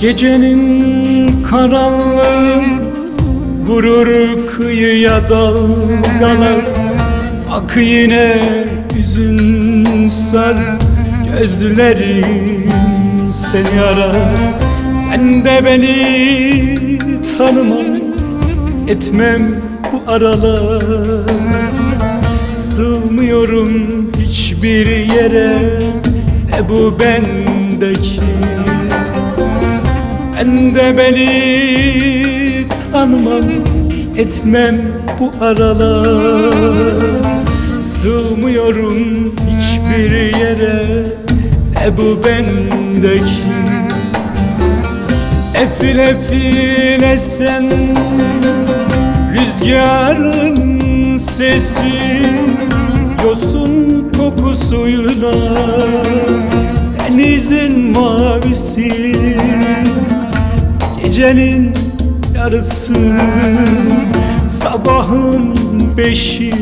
Gecenin karanlığı Vurur kıyıya dalgalar. Ak yine yüzün sar Gözlerim seni arar. Ben de beni tanımam Etmem bu aralar. Sığmıyorum hiçbir yere Ne bu bendeki ben de beni tanımam etmem bu aralar. Sığmıyorum hiçbir yere ne bu bendeki. Efil efil esen rüzgarın sesi Yosun kokusuyla denizin mavisi Gecenin yarısı sabahın beşi.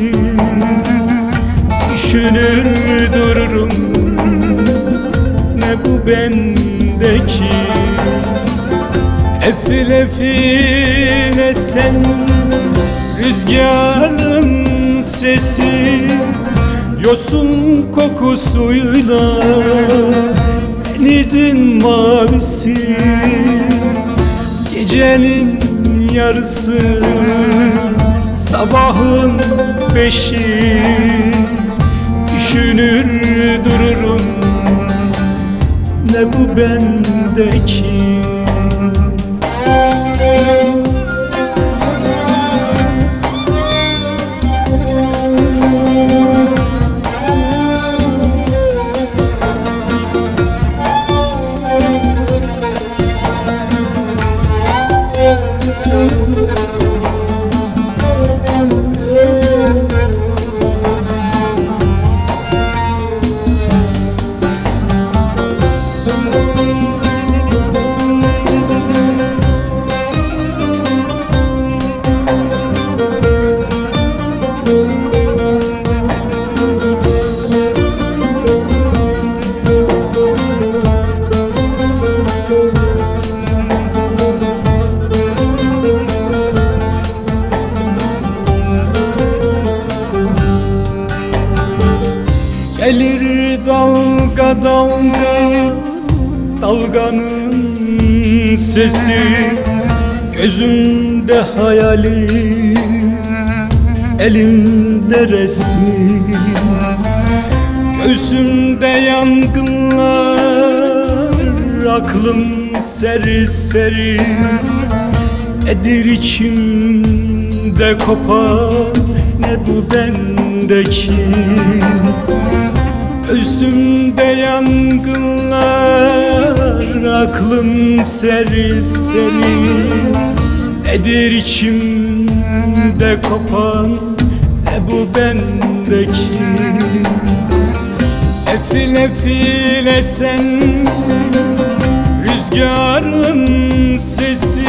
Düşünür dururum ne bu bendeki? Efil efil esen rüzgarın sesi. Yosun kokusuyla denizin mavisi yarısı sabahın beşi Düşünür dururum. Ne bu bendeki Gelir dalga dalga Dalganın sesi Gözümde hayali Elimde resmi. Göğsümde yangınlar Aklım serseri Nedir içimde kopan Ne bu bendeki Özümde yangınlar Aklım serseri Nedir içimde kopan Ne bu bendeki? Efil efil esen Rüzgarın sesi.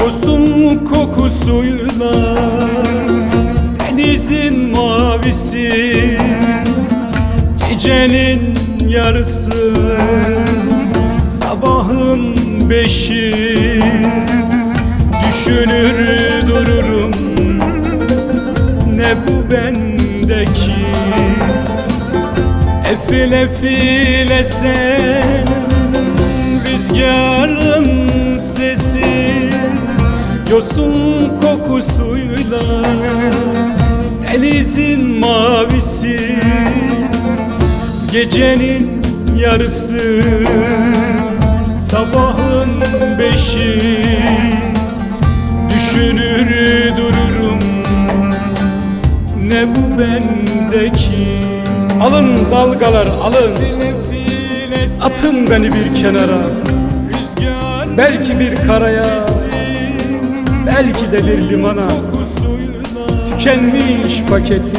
Yosun kokusuyla Denizin mavisi gecenin yarısı Sabahın beşi. Düşünür dururum Ne bu bendeki? Efil efil esen Rüzgarın sesi Yosun kokusuyla Denizin mavisi. Gecenin yarısı Sabahın beşi. Düşünür dururum Ne bu bendeki? Alın dalgalar alın. Atın beni bir kenara. Belki bir karaya Belki de bir limana. Tükenmiş paketi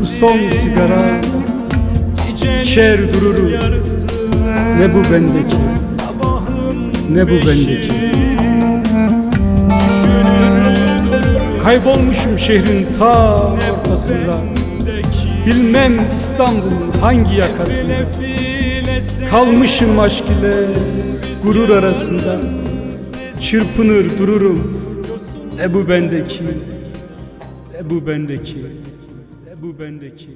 Bu son sigara İçer dururum Ne bu bendeki? Ne bu bendeki? Kaybolmuşum şehrin ta ortasında. Bilmem İstanbul'un hangi yakasında. Kalmışım aşk ile gurur arasında. Çırpınır dururum. Ne bu bendeki? Ne bu bendeki? Ne bu bendeki